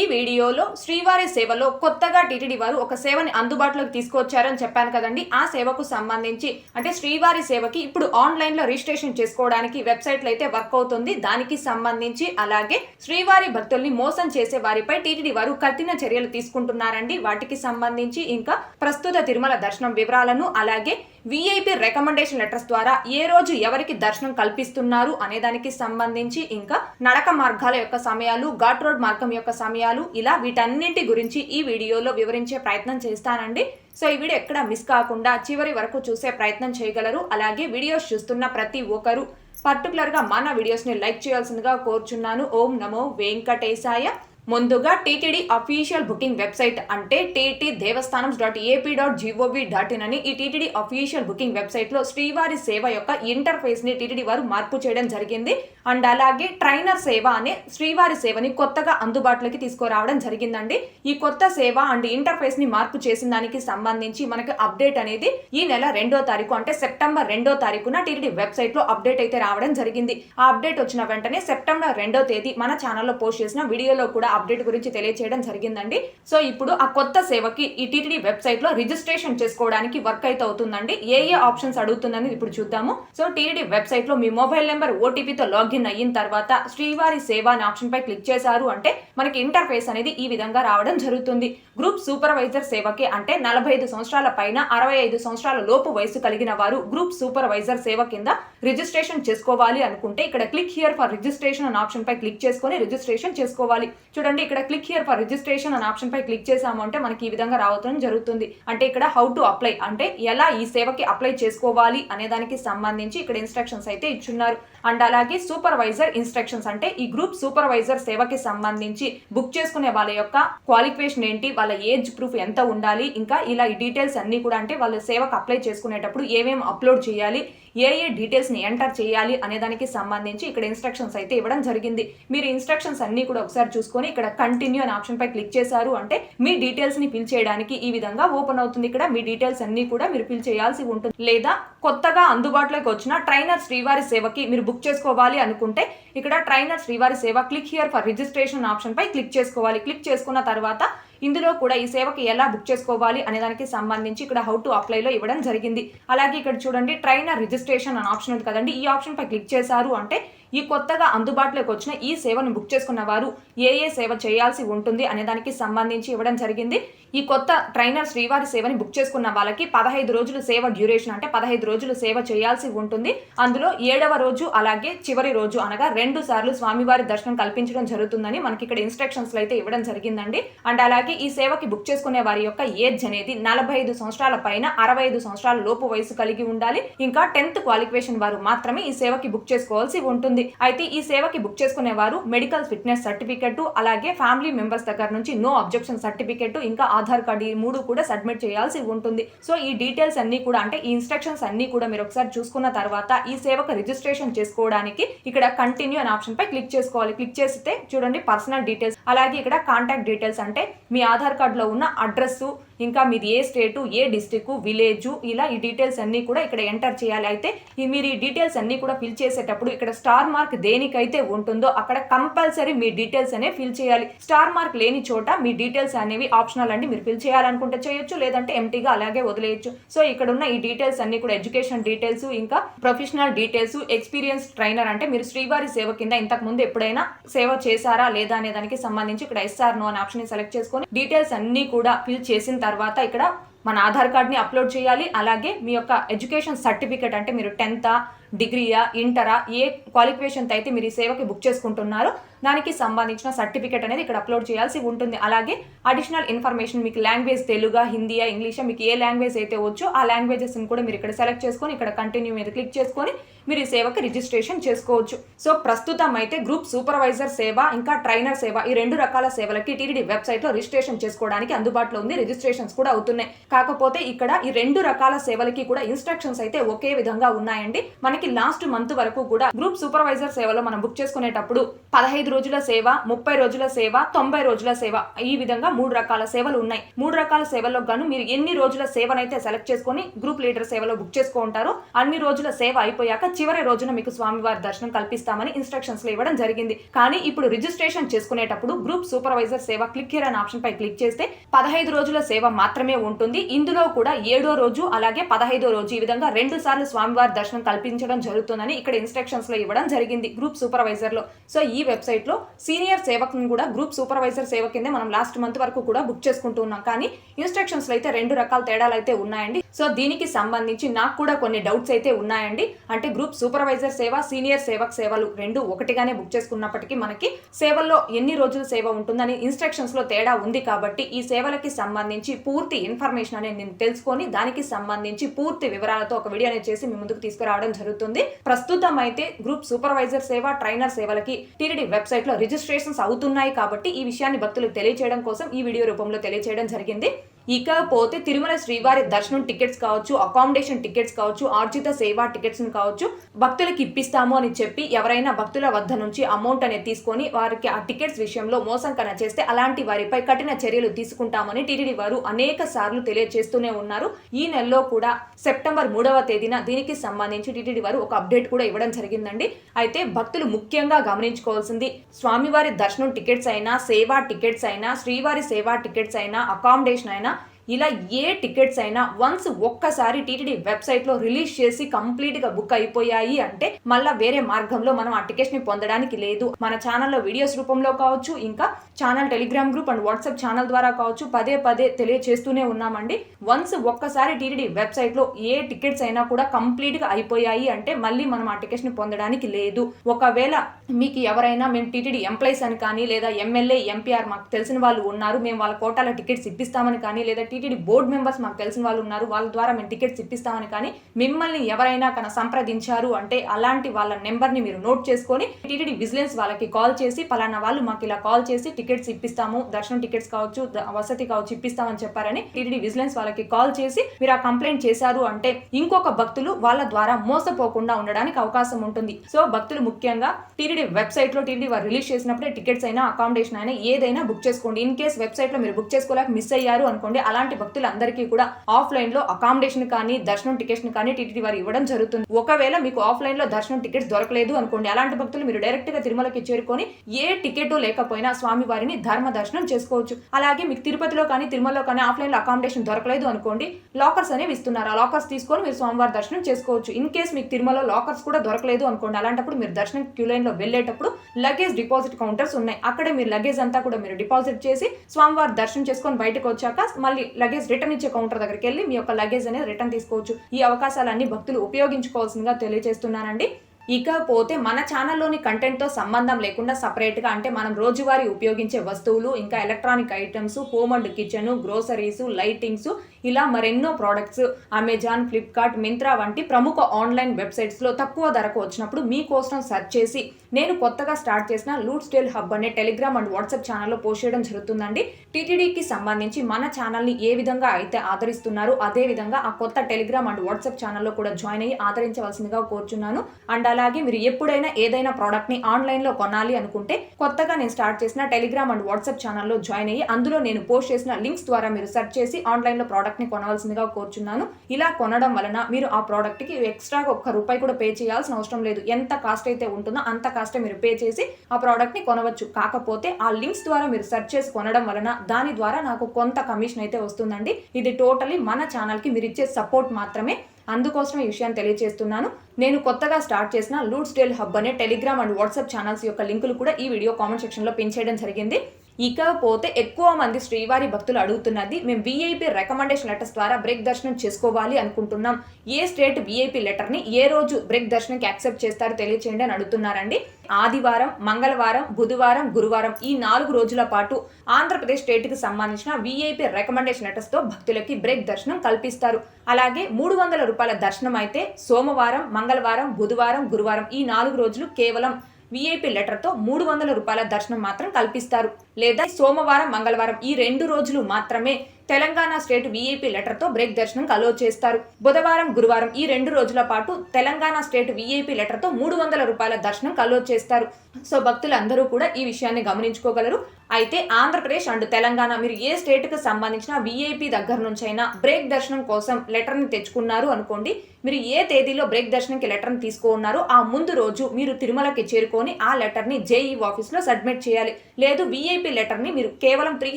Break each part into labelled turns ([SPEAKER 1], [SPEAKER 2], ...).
[SPEAKER 1] ఈ వీడియోలో శ్రీవారి సేవలో కొత్తగా టీటీడీ వారు ఒక సేవని అందుబాటులోకి తీసుకొచ్చారని చెప్పాను కదండి. ఆ సేవకు సంబంధించి అంటే శ్రీవారి సేవకి ఇప్పుడు ఆన్లైన్లో రిజిస్ట్రేషన్ చేసుకోవడానికి వెబ్సైట్లు అయితే వర్క్ అవుతుంది. దానికి సంబంధించి అలాగే శ్రీవారి భక్తుల్ని మోసం చేసే వారిపై టీటీడీ వారు కఠిన చర్యలు తీసుకుంటున్నారండి. వాటికి సంబంధించి ఇంకా ప్రస్తుత తిరుమల దర్శనం వివరాలను అలాగే విఐపి రికమెండేషన్ లెటర్స్ ద్వారా ఏ రోజు ఎవరికి దర్శనం కల్పిస్తున్నారు అనేదానికి సంబంధించి ఇంకా నడక మార్గాల యొక్క సమయాలు ఘాట్ రోడ్ మార్గం యొక్క సమయాలు ఇలా వీటన్నింటి గురించి ఈ వీడియోలో వివరించే ప్రయత్నం చేస్తానండి. సో ఈ వీడియో ఎక్కడ మిస్ కాకుండా చివరి వరకు చూసే ప్రయత్నం చేయగలరు. అలాగే వీడియోస్ చూస్తున్న ప్రతి ఒక్కరు పర్టికులర్గా మన వీడియోస్ని లైక్ చేయాల్సిందిగా కోరుచున్నాను. ఓం నమో వెంకటేశాయ. ముందుగా టీటీడీ అఫీషియల్ బుకింగ్ వెబ్సైట్ అంటే TT Devasthanam dot AP dot gov dot in అని ఈ టీటీడీ అఫీషియల్ బుకింగ్ వెబ్సైట్లో శ్రీవారి సేవ యొక్క ఇంటర్ఫేస్ని టీటీడీ వారు మార్పు చేయడం జరిగింది. అండ్ అలాగే ట్రైనర్ సేవ అనే శ్రీవారి సేవని కొత్తగా అందుబాటులోకి తీసుకురావడం జరిగిందండి. ఈ కొత్త సేవ అండ్ ఇంటర్ఫేస్ని మార్పు చేసిన దానికి సంబంధించి మనకి అప్డేట్ అనేది ఈ నెల రెండో తారీఖు అంటే సెప్టెంబర్ రెండో తారీఖున టీడీ వెబ్సైట్లో అప్డేట్ అయితే రావడం జరిగింది. ఆ అప్డేట్ వచ్చిన వెంటనే సెప్టెంబర్ రెండో తేదీ మన ఛానల్లో పోస్ట్ చేసిన వీడియోలో కూడా అప్డేట్ గురించి తెలియచేయడం జరిగిందండి. సో ఇప్పుడు ఆ కొత్త సేవకి ఈ టీటీడీ వెబ్సైట్లో రిజిస్ట్రేషన్ చేసుకోవడానికి వర్క్ అయితే అవుతుందండి. ఏ ఏ ఆప్షన్స్ అడుగుతుందని ఇప్పుడు చూద్దాము. సో టీటీడీ వెబ్సైట్లో మీ మొబైల్ నెంబర్ ఓటీపీతో లాగిన్ అయిన తర్వాత శ్రీవారి సేవ అనే ఆప్షన్ పై క్లిక్ చేశారు అంటే మనకి ఇంటర్ఫేస్ అనేది ఈ విధంగా రావడం జరుగుతుంది. గ్రూప్ సూపర్వైజర్ సేవకి అంటే నలభై ఐదు సంవత్సరాల పైన అరవై ఐదు సంవత్సరాల లోపు వయసు కలిగిన వారు గ్రూప్ సూపర్వైజర్ సేవ కింద రిజిస్ట్రేషన్ చేసుకోవాలి అనుకుంటే ఇక్కడ క్లిక్ హియర్ ఫర్ రిజిస్ట్రేషన్ అనే ఆప్షన్ పై క్లిక్ చేసుకొని రిజిస్ట్రేషన్ చేసుకోవాలి. చూడండి ఇక్కడ క్లిక్ హియర్ ఫర్ రిజిస్ట్రేషన్ అనే ఆప్షన్ పై క్లిక్ చేసాము అంటే మనకి ఈ విధంగా రావడం జరుగుతుంది. అంటే ఇక్కడ హౌ టు అప్లై అంటే ఎలా ఈ సేవకి అప్లై చేసుకోవాలి అనే దానికి సంబంధించి ఇక్కడ ఇన్స్ట్రక్షన్స్ అయితే ఇచ్చున్నారు. అండ్ అలాగే సూపర్ సూపర్వైజర్ ఇన్స్ట్రక్షన్స్. అంటే ఈ గ్రూప్ సూపర్వైజర్ సేవకి సంబంధించి బుక్ చేసుకునే వాళ్ళ యొక్క క్వాలిఫికేషన్ ఏంటి వాళ్ళ ఏజ్ ప్రూఫ్ ఎంత ఉండాలి ఇంకా ఇలా ఈ డీటెయిల్స్ అన్ని కూడా అంటే వాళ్ళ సేవకు అప్లై చేసుకునేటప్పుడు ఏమేమి అప్లోడ్ చేయాలి ఏ ఏ డీటెయిల్స్ని ఎంటర్ చేయాలి అనే దానికి సంబంధించి ఇక్కడ ఇన్స్ట్రక్షన్స్ అయితే ఇవ్వడం జరిగింది. మీరు ఇన్స్ట్రక్షన్స్ అన్ని కూడా ఒకసారి చూసుకొని ఇక్కడ కంటిన్యూ అనే ఆప్షన్ పై క్లిక్ చేశారు అంటే మీ డీటెయిల్స్ని ఫిల్ చేయడానికి ఈ విధంగా ఓపెన్ అవుతుంది. ఇక్కడ మీ డీటెయిల్స్ అన్ని కూడా మీరు ఫిల్ చేయాల్సి ఉంటుంది. లేదా కొత్తగా అందుబాటులోకి వచ్చిన ట్రైనర్ శ్రీవారి సేవకి మీరు బుక్ చేసుకోవాలి అనుకుంటే ఇక్కడ ట్రైనర్ శ్రీవారి సేవ click here for registration option pi click చేసుకోవాలి. క్లిక్ చేసుకున్న తర్వాత ఇందులో కూడా ఈ సేవకి ఎలా బుక్ చేసుకోవాలి అనే దానికి సంబంధించి ఇక్కడ హౌ టు అప్లైలో ఇవ్వడం జరిగింది. అలాగే ఇక్కడ చూడండి ట్రైనర్ రిజిస్ట్రేషన్ అనే ఆప్షన్ ఉంది కదండి. ఈ ఆప్షన్ పై క్లిక్ చేశారు అంటే ఈ కొత్తగా అందుబాటులోకి వచ్చిన ఈ సేవను బుక్ చేసుకున్న వారు ఏ ఏ సేవ చేయాల్సి ఉంటుంది అనే దానికి సంబంధించి ఇవ్వడం జరిగింది. ఈ కొత్త ట్రైనర్ శ్రీవారి సేవని బుక్ చేసుకున్న వాళ్ళకి పదహైదు రోజులు సేవ డ్యూరేషన్ అంటే పదహైదు రోజులు సేవ చేయాల్సి ఉంటుంది. అందులో ఏడవ రోజు అలాగే చివరి రోజు అనగా రెండు సార్లు స్వామివారి దర్శనం కల్పించడం జరుగుతుందని మనకి ఇక్కడ ఇన్స్ట్రక్షన్స్ అయితే ఇవ్వడం జరిగిందండి. అండ్ అలాగే ఈ సేవకి బుక్ చేసుకునే వారి యొక్క ఏజ్ అనేది నలభై ఐదు సంవత్సరాల పైన అరవై ఐదు సంవత్సరాల లోపు వయసు కలిగి ఉండాలి. ఇంకా టెన్త్ క్వాలిఫికేషన్ వారు మాత్రమే ఈ సేవకి బుక్ చేసుకోవాల్సి ఉంటుంది. అయితే ఈ సేవకి బుక్ చేసుకునే వారు మెడికల్ ఫిట్నెస్ సర్టిఫికెట్ అలాగే ఫ్యామిలీ మెంబర్స్ దగ్గర నుంచి నో అబ్జెక్షన్ సర్టిఫికెట్ ఇంకా ఆధార్ కార్డు ఈ మూడు కూడా సబ్మిట్ చేయాల్సి ఉంటుంది. సో ఈ డీటెయిల్స్ అన్ని కూడా అంటే ఈ ఇన్స్ట్రక్షన్స్ అన్ని కూడా మీరు ఒకసారి చూసుకున్న తర్వాత ఈ సేవకు రిజిస్ట్రేషన్ చేసుకోవడానికి ఇక్కడ కంటిన్యూ అనే ఆప్షన్ పై క్లిక్ చేసుకోవాలి. క్లిక్ చేస్తే చూడండి పర్సనల్ డీటెయిల్స్ అలాగే ఇక్కడ కాంటాక్ట్ డీటెయిల్స్ అంటే మీ ఆధార్ కార్డులో ఉన్న అడ్రస్ ఇంకా మీది ఏ స్టేటు ఏ డిస్టిక్ విలేజ్ ఇలా ఈ డీటెయిల్స్ అన్ని కూడా ఇక్కడ ఎంటర్ చేయాలి. అయితే ఈ మీరు ఈ డీటెయిల్స్ అన్ని కూడా ఫిల్ చేసేటప్పుడు ఇక్కడ స్టార్ మార్క్ దేనికైతే ఉంటుందో అక్కడ కంపల్సరీ మీ డీటెయిల్స్ అనేవి ఫిల్ చేయాలి. స్టార్ మార్క్ లేని చోట మీ డీటెయిల్స్ అనేవి ఆప్షనల్ అండి మీరు ఫిల్ చేయాలనుకుంటే చేయొచ్చు లేదంటే ఎంటీగా అలాగే వదిలేయచ్చు. సో ఇక్కడ ఉన్న ఈ డీటెయిల్స్ అన్ని కూడా ఎడ్యుకేషన్ డీటెయిల్స్ ఇంకా ప్రొఫెషనల్ డీటెయిల్స్ ఎక్స్పీరియన్స్ ట్రైనర్ అంటే మీరు శ్రీవారి సేవ కింద ఇంతకు ముందు ఎప్పుడైనా సేవ చేశారా లేదా అనే దానికి సంబంధించి ఇక్కడ ఎస్ఆర్ నో అనే ఆప్షన్ సెలెక్ట్ చేసుకొని డీటెయిల్స్ అన్ని కూడా ఫిల్ చేసిన తర్వాత ఇక్కడ మన ఆధార్ కార్డ్ని అప్లోడ్ చేయాలి. అలాగే మీ యొక్క ఎడ్యుకేషన్ సర్టిఫికేట్ అంటే మీరు టెన్తా డిగ్రీయా ఇంటరా ఏ క్వాలిఫికేషన్తో అయితే మీరు ఈ సేవకి బుక్ చేసుకుంటున్నారో దానికి సంబంధించిన సర్టిఫికేట్ అనేది ఇక్కడ అప్లోడ్ చేయాల్సి ఉంటుంది. అలాగే అడిషనల్ ఇన్ఫర్మేషన్ మీకు లాంగ్వేజ్ తెలుగా హిందీయా ఇంగ్లీషా మీకు ఏ లాంగ్వేజ్ అయితే వచ్చో ఆ లాంగ్వేజెస్ని కూడా మీరు ఇక్కడ సెలెక్ట్ చేసుకొని ఇక్కడ కంటిన్యూ మీద క్లిక్ చేసుకొని మీరు ఈ సేవకి రిజిస్ట్రేషన్ చేసుకోవచ్చు. సో ప్రస్తుతం అయితే గ్రూప్ సూపర్వైజర్ సేవ ఇంకా ట్రైనర్ సేవ ఈ రెండు రకాల సేవలకి టీటీడీ వెబ్సైట్లో రిజిస్ట్రేషన్ చేసుకోవడానికి అందుబాటులో ఉంది. రిజిస్ట్రేషన్స్ కూడా అవుతున్నాయి. కాకపోతే ఇక్కడ ఈ రెండు రకాల సేవలకి కూడా ఇన్స్ట్రక్షన్స్ అయితే ఒకే విధంగా ఉన్నాయండి. మనకి లాస్ట్ మంత్ వరకు కూడా గ్రూప్ సూపర్వైజర్ సేవలో మనం బుక్ చేసుకునేటప్పుడు పదహైదు రోజుల సేవ ముప్పై రోజుల సేవ తొంభై రోజుల సేవ ఈ విధంగా మూడు రకాల సేవలు ఉన్నాయి. మూడు రకాల సేవల్లో గాను మీరు ఎన్ని రోజుల సేవనైతే సెలెక్ట్ చేసుకొని గ్రూప్ లీడర్ సేవలో బుక్ చేసుకుంటారో అన్ని రోజుల సేవ అయిపోయాక చివరి రోజున మీకు స్వామివారి దర్శనం కల్పిస్తామని ఇన్స్ట్రక్షన్స్లో ఇవ్వడం జరిగింది. కానీ ఇప్పుడు రిజిస్ట్రేషన్ చేసుకునేటప్పుడు గ్రూప్ సూపర్వైజర్ సేవ క్లిక్ హియర్ అనే ఆప్షన్ పై క్లిక్ చేస్తే పదహైదు రోజుల సేవ మాత్రమే ఉంటుంది. ఇందులో కూడా ఏడో రోజు అలాగే పదహైదో రోజు ఈ విధంగా రెండు సార్లు స్వామివారి దర్శనం కల్పించడం జరుగుతుందని ఇక్కడ ఇన్స్ట్రక్షన్స్లో ఇవ్వడం జరిగింది గ్రూప్ సూపర్వైజర్లో. సో ఈ వెబ్సైట్లో సీనియర్ సేవకుని కూడా గ్రూప్ సూపర్వైజర్ సేవ కింద మనం లాస్ట్ మంత్ వరకు కూడా బుక్ చేసుకుంటూ ఉన్నాం. కానీ ఇన్స్ట్రక్షన్స్లో అయితే రెండు రకాల తేడాలు అయితే ఉన్నాయండి. సో దీనికి సంబంధించి నాకు కూడా కొన్ని డౌట్స్ అయితే ఉన్నాయండి. అంటే గ్రూప్ సూపర్వైజర్ సేవ సీనియర్ సేవక్ సేవలు రెండు ఒకటిగానే బుక్ చేసుకున్నప్పటికీ మనకి సేవల్లో ఎన్ని రోజుల సేవ ఉంటుందని ఇన్స్ట్రక్షన్స్లో తేడా ఉంది కాబట్టి ఈ సేవలకి సంబంధించి పూర్తి ఇన్ఫర్మేషన్ అనేది నేను తెలుసుకొని దానికి సంబంధించి పూర్తి వివరాలతో ఒక వీడియో అనేది చేసి మీ ముందుకు తీసుకురావడం జరుగుతుంది. ప్రస్తుతం అయితే గ్రూప్ సూపర్వైజర్ సేవ ట్రైనర్ సేవలకి టీడీ వెబ్సైట్లో రిజిస్ట్రేషన్స్ అవుతున్నాయి కాబట్టి ఈ విషయాన్ని భక్తులకు తెలియచేయడం కోసం ఈ వీడియో రూపంలో తెలియచేయడం జరిగింది. ఇకపోతే తిరుమల శ్రీవారి దర్శనం టికెట్స్ కావచ్చు అకామిడేషన్ టికెట్స్ కావచ్చు ఆర్జిత సేవా టికెట్స్ కావచ్చు భక్తులకు ఇప్పిస్తాము అని చెప్పి ఎవరైనా భక్తుల వద్ద నుంచి అమౌంట్ అనేది తీసుకొని వారికి ఆ టికెట్స్ విషయంలో మోసం కన చేస్తే అలాంటి వారిపై కఠిన చర్యలు తీసుకుంటామని టీటీడీ వారు అనేక సార్లు తెలియజేస్తూనే ఉన్నారు. ఈ నెలలో కూడా సెప్టెంబర్ మూడవ తేదీన దీనికి సంబంధించి టీటీడీ వారు ఒక అప్డేట్ కూడా ఇవ్వడం జరిగిందండి. అయితే భక్తులు ముఖ్యంగా గమనించుకోవాల్సింది స్వామివారి దర్శనం టికెట్స్ అయినా సేవా టికెట్స్ అయినా శ్రీవారి సేవా టికెట్స్ అయినా అకామిడేషన్ అయినా ఇలా ఏ టికెట్స్ అయినా వన్స్ ఒక్కసారి టీటీడీ వెబ్సైట్లో రిలీజ్ చేసి కంప్లీట్గా బుక్ అయిపోయాయి అంటే మళ్ళా వేరే మార్గంలో మనం ఆ టికెట్స్ని పొందడానికి లేదు. మన ఛానల్లో వీడియోస్ రూపంలో కావచ్చు ఇంకా channel Telegram group and WhatsApp channel ద్వారా కావచ్చు పదే పదే తెలియచేస్తూనే ఉన్నామండి. వన్స్ ఒక్కసారి టీటీడీ వెబ్సైట్లో ఏ టికెట్స్ అయినా కూడా కంప్లీట్గా అయిపోయాయి అంటే మళ్ళీ మనం ఆ టికెట్స్ని పొందడానికి లేదు. ఒకవేళ మీకు ఎవరైనా మేము టీటీడీ ఎంప్లాయీస్ అని కానీ లేదా ఎమ్మెల్యే ఎంపీఆర్ మాకు తెలిసిన వాళ్ళు ఉన్నారు మేము వాళ్ళ కోటాల టికెట్స్ ఇప్పిస్తామని కానీ లేదా టీటీడీ బోర్డు మెంబర్స్ మాకు తెలిసిన వాళ్ళు ఉన్నారు. వాళ్ళ ద్వారా మేము టికెట్స్ ఇప్పిస్తామని కానీ మిమ్మల్ని ఎవరైనా కన సంప్రదించారు అంటే అలాంటి వాళ్ళ నెంబర్ని మీరు నోట్ చేసుకొని టీటీడీ విజిలెన్స్ వాళ్ళకి కాల్ చేసి పలానా వాళ్ళు మాకు ఇలా కాల్ చేసి టికెట్స్ ఇప్పిస్తాము. దర్శనం టికెట్స్ కావచ్చు వసతి కావచ్చు ఇప్పిస్తామని చెప్పారని టీటీడీ విజిలెన్స్ వాళ్ళకి కాల్ చేసి మీరు ఆ కంప్లైంట్ చేశారు అంటే ఇంకొక భక్తులు వాళ్ళ ద్వారా మోసపోకుండా ఉండడానికి అవకాశం ఉంటుంది. సో భక్తులు ముఖ్యంగా టీటీడీ వెబ్సైట్లో టీటీడీ వారు రిలీజ్ చేసినప్పుడే టికెట్స్ అయినా అకామిడేషన్ అయినా ఏదైనా బుక్ చేసుకోండి. ఇన్ కేస్ వెబ్సైట్లో మీరు బుక్ చేసుకోలేక మిస్ అయ్యారు అనుకోండి అలా అలాంటి భక్తులందరికీ కూడా ఆఫ్లైన్లో అకామిడేషన్ కానీ దర్శనం టికెట్స్ కానీ టీటీడీ వారు ఇవ్వడం జరుగుతుంది. ఒకవేళ మీకు ఆఫ్లైన్లో దర్శనం టికెట్స్ దొరకలేదు అనుకోండి అలాంటి భక్తులు మీరు డైరెక్ట్గా తిరుమలకి చేరుకొని ఏ టికెట్ లేకపోయినా స్వామి వారిని ధర్మ దర్శనం చేసుకోవచ్చు. అలాగే మీకు తిరుపతిలో కానీ తిరుమలలో కానీ ఆఫ్లైన్లో అకామిడేషన్ దొరకలేదు అనుకోండి లాకర్స్ అనేవి ఇస్తున్నారు. ఆ లాకర్స్ తీసుకొని మీరు స్వామివారి దర్శనం చేసుకోవచ్చు. ఇన్ కేస్ మీకు తిరుమలలో లాకర్స్ కూడా దొరకలేదు అనుకోండి అలాంటప్పుడు మీరు దర్శనం క్యూ లైన్లో వెళ్ళేటప్పుడు లగేజ్ డిపాజిట్ కౌంటర్స్ ఉన్నాయి. అక్కడే మీరు లగేజ్ అంతా కూడా మీరు డిపాజిట్ చేసి స్వామివారి దర్శనం చేసుకొని బయటకు వచ్చాక మళ్ళీ లగేజ్ రిటర్న్ ఇచ్చే కౌంటర్ దగ్గరికి వెళ్ళి మీ యొక్క లగేజ్ అనేది రిటర్న్ తీసుకోవచ్చు. ఈ అవకాశాలన్నీ భక్తులు ఉపయోగించుకోవాల్సిందిగా తెలియజేస్తున్నానండి. ఇకపోతే మన ఛానల్లోని కంటెంట్తో సంబంధం లేకుండా సపరేట్గా అంటే మనం రోజువారీ ఉపయోగించే వస్తువులు ఇంకా electronic items home and kitchen groceries lightings ఇలా మరెన్నో ప్రోడక్ట్స్ అమెజాన్ ఫ్లిప్కార్ట్ మింత్రా వంటి ప్రముఖ ఆన్లైన్ వెబ్సైట్స్లో తక్కువ ధరకు వచ్చినప్పుడు మీకోసం సెర్చ్ చేసి నేను కొత్తగా స్టార్ట్ చేసిన లూట్ స్టేల్ హబ్ అనే టెలిగ్రామ్ అండ్ వాట్సాప్ ఛానల్లో పోస్ట్ చేయడం జరుగుతుందండి. టీటీడీకి సంబంధించి మన ఛానల్ని ఏ విధంగా అయితే ఆదరిస్తున్నారో అదే విధంగా ఆ కొత్త టెలిగ్రామ్ అండ్ వాట్సాప్ ఛానల్లో కూడా జాయిన్ అయ్యి ఆదరించవలసిందిగా కోరుచున్నాను. అండ్ అలాగే మీరు ఎప్పుడైనా ఏదైనా ప్రోడక్ట్ని ఆన్లైన్లో కొనాలి అనుకుంటే కొత్తగా నేను స్టార్ట్ చేసిన టెలిగ్రామ్ అండ్ వాట్సాప్ ఛానల్లో జాయిన్ అయ్యి అందులో నేను పోస్ట్ చేసిన లింక్స్ ద్వారా మీరు సెర్చ్ చేసి ఆన్లైన్లో ప్రోడక్ట్ ప్రోడక్ట్ని కొనవలసిందిగా కోరుచున్నాను. ఇలా కొనడం వలన మీరు ఆ ప్రోడక్ట్కి ఎక్స్ట్రాగా ఒక్క రూపాయి కూడా పే చేయాల్సిన అవసరం లేదు. ఎంత కాస్ట్ అయితే ఉంటుందో అంత కాస్టే మీరు పే చేసి ఆ ప్రోడక్ట్ని కొనవచ్చు. కాకపోతే ఆ లింక్స్ ద్వారా మీరు సెర్చ్ చేసి కొనడం వలన దాని ద్వారా నాకు కొంత కమిషన్ అయితే వస్తుందండి. ఇది టోటలీ మన ఛానల్కి మీరు ఇచ్చే సపోర్ట్ మాత్రమే. అందుకోసం ఈ విషయాన్ని తెలియజేస్తున్నాను నేను కొత్తగా స్టార్ట్ చేసిన లూడ్స్ డేల్ హబ్ అనే టెలిగ్రామ్ అండ్ వాట్సాప్ ఛానల్స్ యొక్క లింకులు కూడా ఈ వీడియో కామెంట్ సెక్షన్లో పిన్ చేయడం జరిగింది. ఇకపోతే ఎక్కువ మంది శ్రీవారి భక్తులు అడుగుతున్నది మేము వీఐపీ రికమెండేషన్ లెటర్స్ ద్వారా బ్రేక్ దర్శనం చేసుకోవాలి అనుకుంటున్నాం. ఏ స్టేట్ వీఐపీ లెటర్ని ఏ రోజు బ్రేక్ దర్శనంకి యాక్సెప్ట్ చేస్తారో తెలియచేయండి అని అడుగుతున్నారండి. ఆదివారం మంగళవారం బుధవారం గురువారం ఈ నాలుగు రోజుల పాటు ఆంధ్రప్రదేశ్ స్టేట్కి సంబంధించిన వీఐపీ రికమెండేషన్ లెటర్స్తో భక్తులకి బ్రేక్ దర్శనం కల్పిస్తారు. అలాగే మూడు వందల రూపాయల దర్శనం అయితే సోమవారం మంగళవారం బుధవారం గురువారం ఈ నాలుగు రోజులు కేవలం వీఐపీ లెటర్తో మూడు వందల రూపాయల దర్శనం మాత్రం కల్పిస్తారు. లేదా సోమవారం మంగళవారం ఈ రెండు రోజులు మాత్రమే తెలంగాణ స్టేట్ వీఐపీ లెటర్తో బ్రేక్ దర్శనం అలో చేస్తారు. బుధవారం గురువారం ఈ రెండు రోజుల పాటు తెలంగాణ స్టేట్ వీఐపీ లెటర్తో మూడు వందల రూపాయల దర్శనం అలో చేస్తారు. సో భక్తులందరూ కూడా ఈ విషయాన్ని గమనించుకోగలరు. అయితే ఆంధ్రప్రదేశ్ అండ్ తెలంగాణ మీరు ఏ స్టేట్కి సంబంధించిన వీఐపీ దగ్గర నుంచైనా బ్రేక్ దర్శనం కోసం లెటర్ని తెచ్చుకున్నారు అనుకోండి మీరు ఏ తేదీలో బ్రేక్ దర్శనంకి లెటర్ని తీసుకున్నారో ఆ ముందు రోజు మీరు తిరుమలకి చేరుకొని ఆ లెటర్ని జేఈ ఆఫీస్లో సబ్మిట్ చేయాలి. లేదు వీఐపీ లెటర్ని మీరు కేవలం త్రీ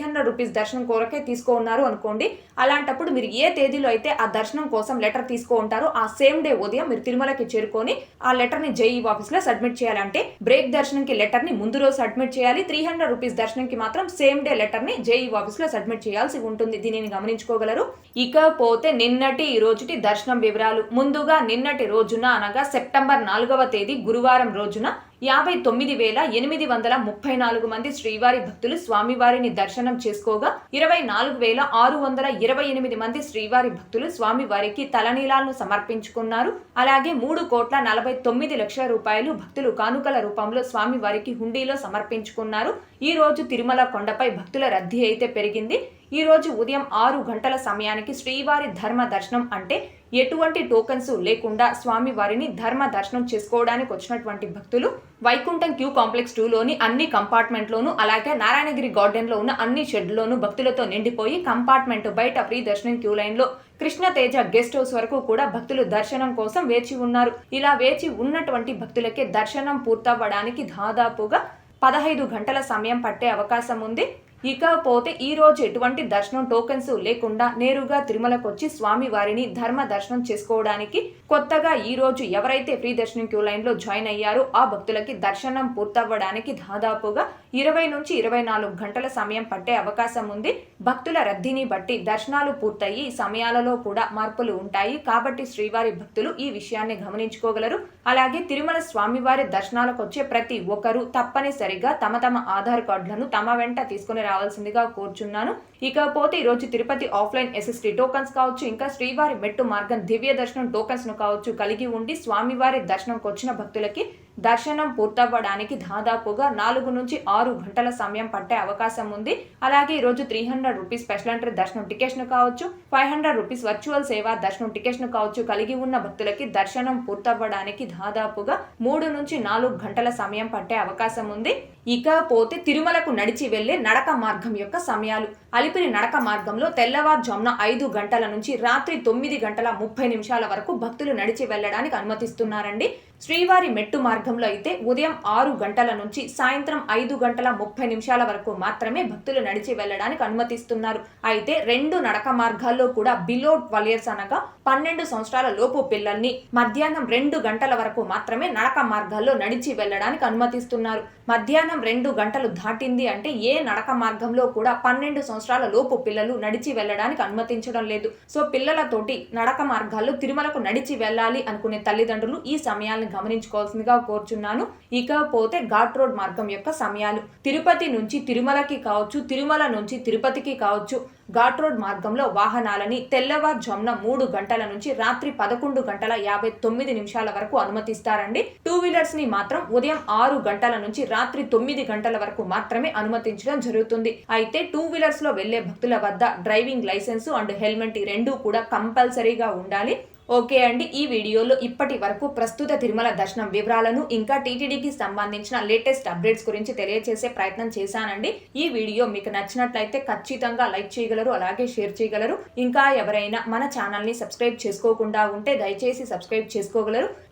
[SPEAKER 1] హండ్రెడ్ రూపీస్ దర్శనం కొరకే తీసుకున్నారు అనుకోండి అలాంటప్పుడు మీరు ఏ తేదీలో అయితే ఆ దర్శనం కోసం లెటర్ తీసుకో ఉంటారో ఆ సేమ్ డే ఉదయం మీరు తిరుమలకి చేరుకొని ఆ లెటర్ని జేఈ ఆఫీస్లో సబ్మిట్ చేయాలంటే బ్రేక్ దర్శనంకి లెటర్ని ముందు రోజు సబ్మిట్ చేయాలి. త్రీ హండ్రెడ్ రూపీస్ దర్శనంకి మాత్రం సేమ్ డే లెటర్ని జేఈ ఆఫీస్లో సబ్మిట్ చేయాల్సి ఉంటుంది. దీనిని గమనించుకోగలరు. ఇకపోతే నిన్నటి ఈ రోజుటి దర్శనం వివరాలు. ముందుగా నిన్నటి రోజున అనగా సెప్టెంబర్ నాలుగవ తేదీ గురువారం రోజున యాభై తొమ్మిది వేల ఎనిమిది వందల ముప్పై నాలుగు మంది శ్రీవారి భక్తులు స్వామివారిని దర్శనం చేసుకోగా ఇరవై నాలుగు వేల ఆరు వందల ఇరవై ఎనిమిది మంది శ్రీవారి భక్తులు స్వామివారికి తలనీలాలను సమర్పించుకున్నారు. అలాగే మూడు కోట్ల నలభై తొమ్మిది లక్షల రూపాయలు భక్తులు కానుకల రూపంలో స్వామివారికి హుండీలో సమర్పించుకున్నారు. ఈ రోజు తిరుమల కొండపై భక్తుల రద్దీ అయితే పెరిగింది. ఈరోజు ఉదయం ఆరు గంటల సమయానికి శ్రీవారి ధర్మ దర్శనం అంటే ఎటువంటి టోకన్స్ లేకుండా స్వామి వారిని ధర్మ దర్శనం చేసుకోవడానికి వచ్చినటువంటి భక్తులు వైకుంఠం క్యూ కాంప్లెక్స్ టూలోని అన్ని కంపార్ట్మెంట్లోను అలాగే నారాయణగిరి గార్డెన్లో ఉన్న అన్ని షెడ్లోను భక్తులతో నిండిపోయి కంపార్ట్మెంట్ బయట ఫ్రీ దర్శనం క్యూ లైన్లో కృష్ణతేజ గెస్ట్ హౌస్ వరకు కూడా భక్తులు దర్శనం కోసం వేచి ఉన్నారు. ఇలా వేచి ఉన్నటువంటి భక్తులకే దర్శనం పూర్తవ్వడానికి దాదాపుగా పదహైదు గంటల సమయం పట్టే అవకాశం ఉంది. ఇకపోతే ఈ రోజు ఎటువంటి దర్శనం టోకెన్స్ లేకుండా నేరుగా తిరుమలకు వచ్చి స్వామి వారిని ధర్మ దర్శనం చేసుకోవడానికి కొత్తగా ఈ రోజు ఎవరైతే ఫ్రీ దర్శనం క్యూ లైన్లో జాయిన్ అయ్యారో ఆ భక్తులకి దర్శనం పూర్తవ్వడానికి దాదాపుగా ఇరవై నుంచి ఇరవై నాలుగు గంటల సమయం పట్టే అవకాశం ఉంది. భక్తుల రద్దీని బట్టి దర్శనాలు పూర్తయి సమయాలలో కూడా మార్పులు ఉంటాయి. కాబట్టి శ్రీవారి భక్తులు ఈ విషయాన్ని గమనించుకోగలరు. అలాగే తిరుమల స్వామివారి దర్శనాలకు వచ్చే ప్రతి ఒక్కరూ తప్పనిసరిగా తమ తమ ఆధార్ కార్డులను తమ వెంట తీసుకుని రావాల్సిందిగా కోరుచున్నాను. ఇకపోతే ఈరోజు తిరుపతి ఆఫ్లైన్ ఎస్ఎస్టీ టోకన్స్ కావచ్చు ఇంకా శ్రీవారి మెట్టు మార్గం దివ్య దర్శనం టోకన్స్ను కావచ్చు కలిగి ఉండి స్వామివారి దర్శనంకి వచ్చిన భక్తులకి దర్శనం పూర్తవ్వడానికి దాదాపుగా నాలుగు నుంచి ఆరు గంటల సమయం పట్టే అవకాశం ఉంది. అలాగే ఈరోజు three hundred rupees special entry దర్శనం టికెట్స్ను కావచ్చు ఫైవ్ హండ్రెడ్ రూపీస్ వర్చువల్ సేవ దర్శనం టికెట్స్ను కావచ్చు కలిగి ఉన్న భక్తులకి దర్శనం పూర్తవ్వడానికి దాదాపుగా మూడు నుంచి నాలుగు గంటల సమయం పట్టే అవకాశం ఉంది. ఇకపోతే తిరుమలకు నడిచి వెళ్ళే నడక మార్గం యొక్క సమయాలు. అలిపిరి నడక మార్గంలో తెల్లవారుజామున ఐదు గంటల నుంచి రాత్రి తొమ్మిది గంటల ముప్పై నిమిషాల వరకు భక్తులు నడిచి వెళ్ళడానికి అనుమతిస్తున్నారండి. శ్రీవారి మెట్టు మార్గంలో అయితే ఉదయం ఆరు గంటల నుంచి సాయంత్రం ఐదు గంటల ముప్పై నిమిషాల వరకు మాత్రమే భక్తులు నడిచి వెళ్ళడానికి అనుమతిస్తున్నారు. అయితే రెండు నడక మార్గాల్లో కూడా బిలో ట్వెల్వ్ ఇయర్స్ అనగా పన్నెండు సంవత్సరాల లోపు పిల్లల్ని మధ్యాహ్నం రెండు గంటల వరకు మాత్రమే నడక మార్గాల్లో నడిచి వెళ్ళడానికి అనుమతిస్తున్నారు. మధ్యాహ్నం రెండు గంటలు దాటింది అంటే ఏ నడక మార్గంలో కూడా పన్నెండు సంవత్సరాల లోపు పిల్లలు నడిచి వెళ్ళడానికి అనుమతించడం లేదు. సో పిల్లలతోటి నడక మార్గాల్లో తిరుమలకు నడిచి వెళ్ళాలి అనుకునే తల్లిదండ్రులు ఈ సమయాన్ని గమనించుకోవాల్సిందిగా కోరుచున్నాను. ఇకపోతే ఘాట్ రోడ్ మార్గం యొక్క సమయాలు. తిరుపతి నుంచి తిరుమలకి కావచ్చు తిరుమల నుంచి తిరుపతికి కావచ్చు ఘాట్ రోడ్ మార్గంలో వాహనాలని తెల్లవారుజామున మూడు గంటల నుంచి రాత్రి పదకొండు గంటల యాభై తొమ్మిది నిమిషాల వరకు అనుమతిస్తారండి. టూ వీలర్స్ని మాత్రం ఉదయం ఆరు గంటల నుంచి రాత్రి తొమ్మిది గంటల వరకు మాత్రమే అనుమతించడం జరుగుతుంది. అయితే టూ వీలర్స్లో వెళ్ళే భక్తుల వద్ద డ్రైవింగ్ లైసెన్స్ అండ్ హెల్మెట్ రెండు కూడా కంపల్సరీగా ఉండాలి. ఓకే అండి ఈ వీడియోలో ఇప్పటి వరకు ప్రస్తుత తిరుమల దర్శనం వివరాలను ఇంకా టీటీడీకి సంబంధించిన లేటెస్ట్ అప్డేట్స్ గురించి తెలియజేసే ప్రయత్నం చేశానండి. ఈ వీడియో మీకు నచ్చినట్లయితే ఖచ్చితంగా లైక్ చేయగలరు అలాగే షేర్ చేయగలరు. ఇంకా ఎవరైనా మన ఛానల్ని సబ్స్క్రైబ్ చేసుకోకుండా ఉంటే దయచేసి సబ్స్క్రైబ్ చేసుకోగలరు.